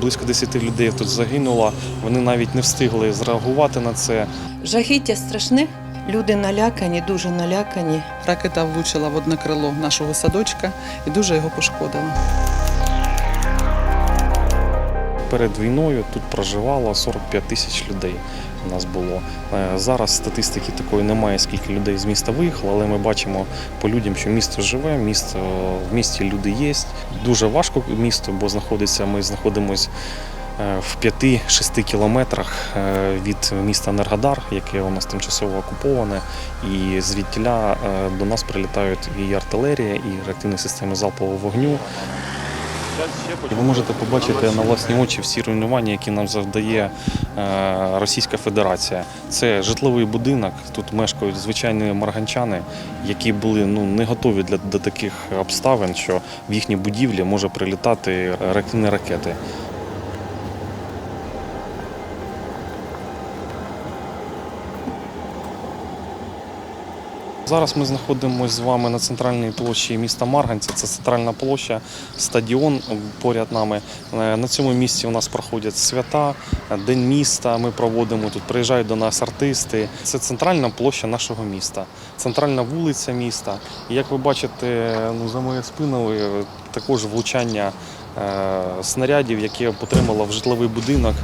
Близько 10 людей тут загинуло. Вони навіть не встигли зреагувати на це. Жахіття страшне. Люди налякані, дуже налякані. Ракета влучила в одне крило нашого садочка і дуже його пошкодила. Перед війною тут проживало 45 тисяч людей. У нас було Е, зараз статистики такої немає, скільки людей з міста виїхало, але ми бачимо по людям, що місто живе, місто в місті люди є. Дуже важко місто, бо знаходиться. Ми знаходимося в 5-6 кілометрах е, від міста Енергодар, яке у нас тимчасово окуповане, і звідтіля е, до нас прилітають і артилерія, і реактивні системи залпового вогню. І ви можете побачити на власні очі всі руйнування, які нам завдає е, Російська Федерація. Це житловий будинок. Тут мешкають звичайні марганчани, які були ну не готові для до таких обставин, що в їхні будівлі може прилітати ракетні ракети. Зараз ми знаходимося з вами на центральній площі міста Марганця. Це центральна площа, стадіон поряд нами. Е, На цьому місці у нас проходять свята, День міста. Ми проводимо тут. Приїжджають до нас артисти. Це центральна площа нашого міста, центральна вулиця міста. Як ви бачите, ну за моєю спиною також влучання е, снарядів, яке потримало в житловий будинок.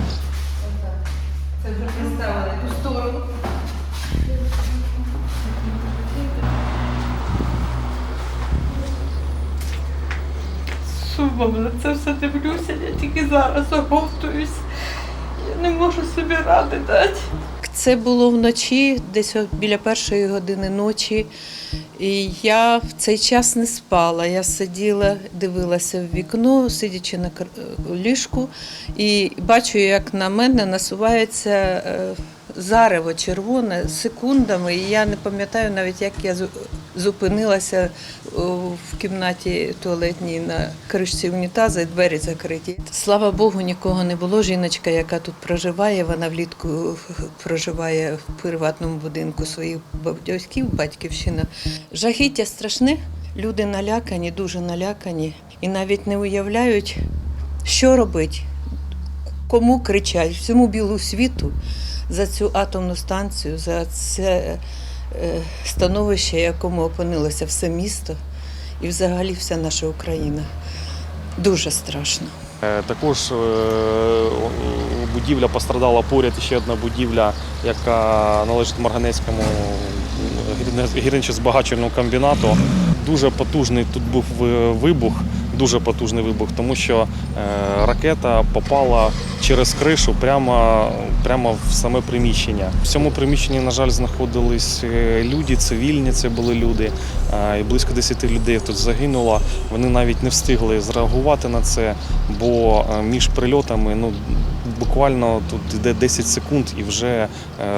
Сумом на це все дивлюся, я тільки зараз оговтуюсь. Я не можу собі ради дати. Це було вночі, десь біля першої години ночі. І я в цей час не спала. Я сиділа, дивилася в вікно, сидячи на е, ліжку, і бачу, як на мене насувається е, зарево червоне секундами. І я не пам'ятаю навіть, як я зупинилася в кімнаті туалетній на кришці унітазу, і двері закриті. Слава Богу, нікого не було. Жіночка, яка тут проживає, вона влітку проживає в приватному будинку своїх батьків, батьківщина. Жахіття страшне. Люди налякані, дуже налякані, і навіть не уявляють, що робити, кому кричать всьому білу світу за цю атомну станцію, за це е, становище, якому опинилося все місто і взагалі вся наша Україна. Дуже страшно. Е, Також е, будівля пострадала поряд ще одна будівля, яка належить Марганецькому гірничо-збагачувальному комбінату. Дуже потужний тут був вибух, дуже потужний вибух, тому що е, ракета попала через кришу прямо, прямо в саме приміщення. В цьому приміщенні, на жаль, знаходились е, люди, цивільні це були люди, е, і близько 10 людей тут загинуло. Вони навіть не встигли зреагувати на це, бо е, між прильотами ну, буквально тут йде 10 секунд і вже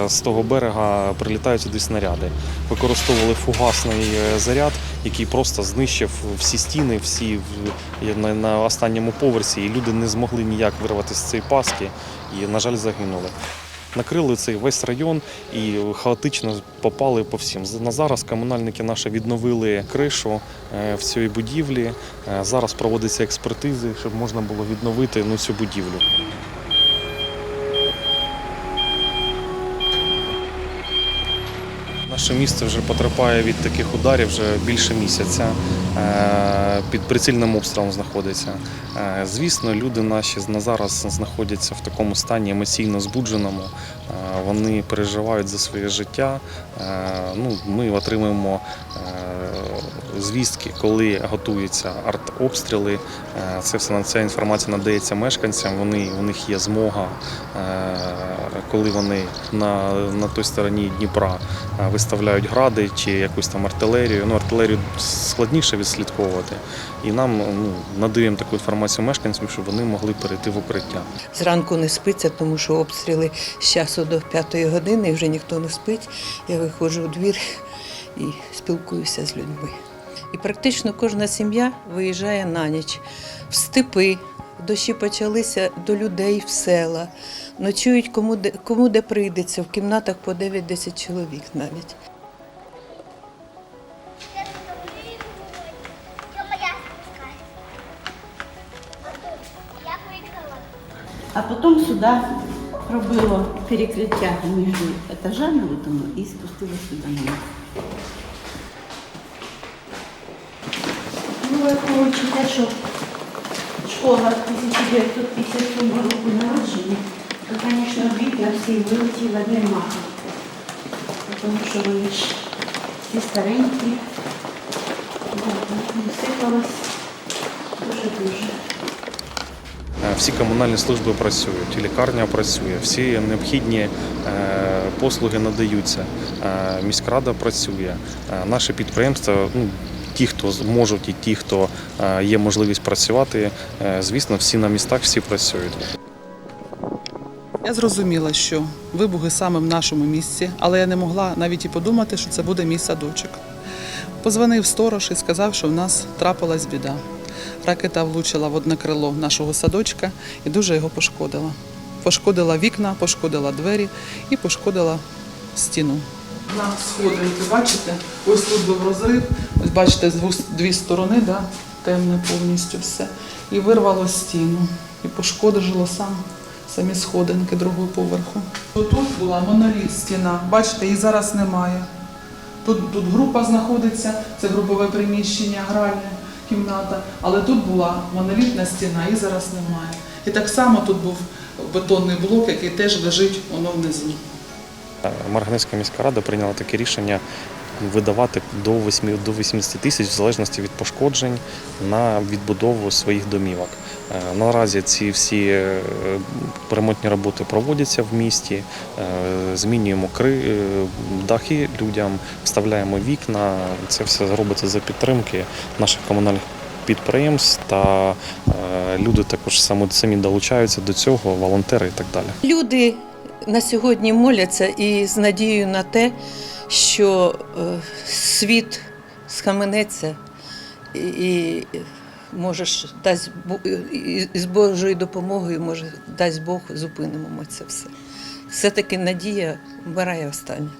з того берега прилітають сюди снаряди. Використовували фугасний заряд, який просто знищив всі стіни, всі на, на останньому поверсі, і люди не змогли ніяк вирватися з цієї паски і, на жаль, загинули. Накрили цей весь район і хаотично попали по всім. На зараз комунальники наші відновили кришу е, в цій будівлі. Е, Зараз проводяться експертизи, щоб можна було відновити ну, цю будівлю. Наше місто вже потерпає від таких ударів вже більше місяця. Е, Під прицільним обстрілом знаходиться. Е, Звісно, люди наші на зараз знаходяться в такому стані емоційно збудженому. Е, Вони переживають за своє життя. Ну, ми отримуємо звістки, коли готуються артобстріли. Е, Це все ця інформація надається мешканцям. Вони у них є змога, е, коли вони на, на той стороні Дніпра е, виставляють гради чи якусь там артилерію. Ну, артилерію складніше відслідковувати. І нам ну, надаємо таку інформацію мешканцям, щоб вони могли перейти в укриття. Зранку не спиться, тому що обстріли з часу до п'ятої години вже ніхто не спить. Я виходжу у двір і спілкуюся з людьми. І практично кожна сім'я виїжджає на ніч в степи. Дощі почалися до людей в села. Ночують кому де, кому де прийдеться, в кімнатах по 9-10 чоловік навіть. А потім сюди пробило перекриття між етажами і спустило сюди на нас. Ну, враховуючи те, що школа 1957 року народження, то, звісно, вікна всі вилетіла нема. Тому що вони ж всі старенькі, сипалось дуже-дуже. Е, Всі комунальні служби працюють, лікарня працює, всі необхідні е, послуги надаються. Е, Міськрада працює, Е, наші підприємства. Ну, Ті, хто можуть, і ті, хто е, є можливість працювати, е, звісно, всі на містах, всі працюють. Я зрозуміла, що вибухи саме в нашому місці, але я не могла навіть і подумати, що це буде мій садочок. Позвонив сторож і сказав, що в нас трапилась біда. Ракета влучила в одне крило нашого садочка і дуже його пошкодила. Пошкодила вікна, пошкодила двері і пошкодила стіну. На сходинки, бачите, ось тут був розрив, ось бачите, з дві сторони, да, темне повністю все. І вирвало стіну, і пошкоджало сам, самі сходинки другого поверху. Тут була моноліт стіна, бачите, її зараз немає. Тут, тут група знаходиться, це групове приміщення, гральня кімната, але тут була монолітна стіна, її зараз немає. І так само тут був бетонний блок, який теж лежить воно внизу. Марганецька міська рада прийняла таке рішення видавати до 8, до 80 тисяч в залежності від пошкоджень на відбудову своїх домівок. Е, Наразі ці всі е, ремонтні роботи проводяться в місті, е, змінюємо дахи людям, вставляємо вікна. Це все робиться за підтримки наших комунальних підприємств та люди також самі долучаються до цього, волонтери і так далі. Люди на сьогодні моляться і з надією на те, що е, світ схаменеться і, можеш дасть і- з Божою допомогою, може, дасть Бог, зупинимо це все. Все-таки надія вмирає остання.